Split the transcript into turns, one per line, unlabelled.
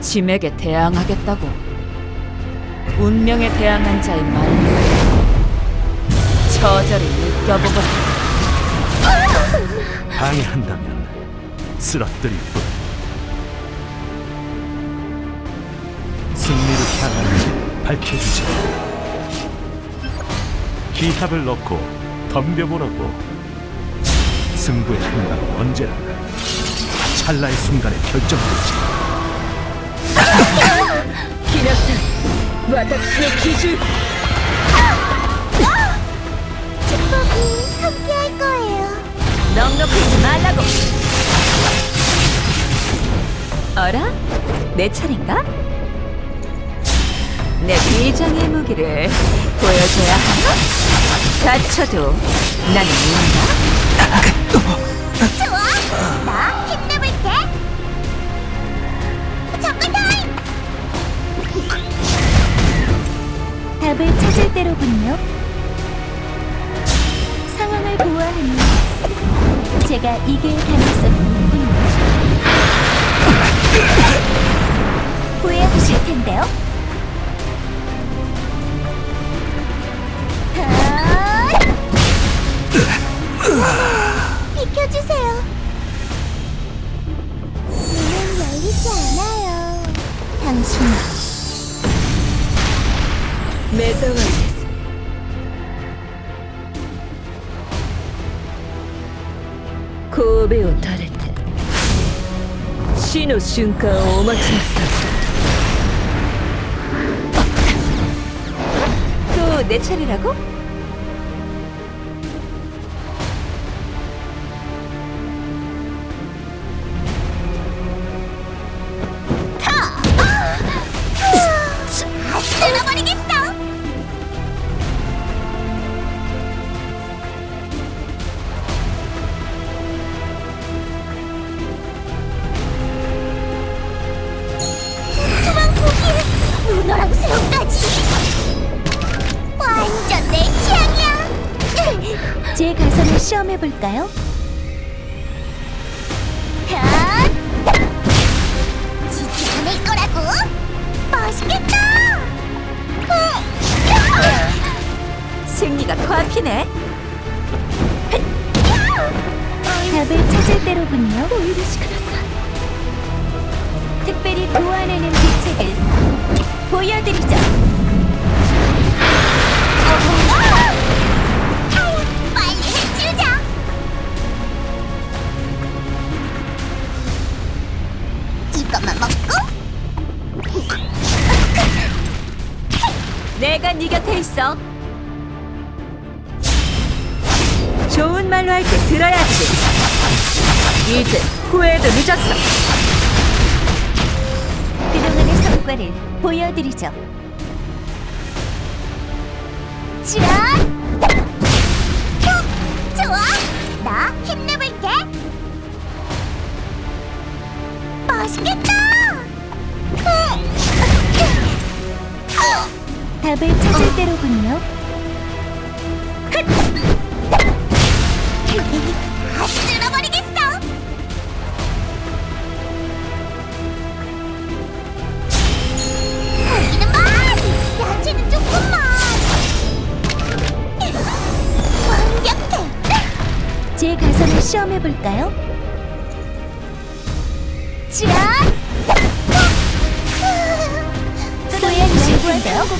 짐에게 대항하겠다고. 운명에 대항한 자의 만물. 처절히 느껴보고
방해한다면 쓰러뜨릴 뿐. 승리를 향하는 길 밝혀주지. 기합을 넣고 덤벼보라고. 승부의 한방은 언제나 찰나의 순간에 결정되지
와닥시의 기술
축복이 함께할 거예요.
넉넉하지 말라고 어라? 내 차례인가? 내 비장의 무기를 보여줘야 하나? 다쳐도 나는 민다
좋아, 나 힘내볼게. 잠깐 다 답을 찾을 때로군요. 상황을 보아하니 제가 이길 가능성이 있군요. 후회하실 텐데요. 아! 비켜주세요. 문은 열리지 않아요. 당신
目障りです神戸を垂れて死の瞬間をお待ちなさい
Tú, déchale la. 시험해 볼까요? 지지 않을 거라고? 맛있겠다.
승리가 코앞이네
답을 찾을 때로군요. 오히려 시끄럽다. 특별히 도와내는 비책을 보여드리죠.
내가 네 곁에 있어 좋은 말로 할 때 들어야지 이제 후회도 늦었어
그동안의 성과를 보여드리죠. 짠! 어, 좋아, 나 힘내볼게. 맛있겠다. 답을 찾을 때로군요. 쓸어버리겠어. 고기는 야채는 조금만. 완벽해. 제 가설을 시험해 볼까요? 짠! 고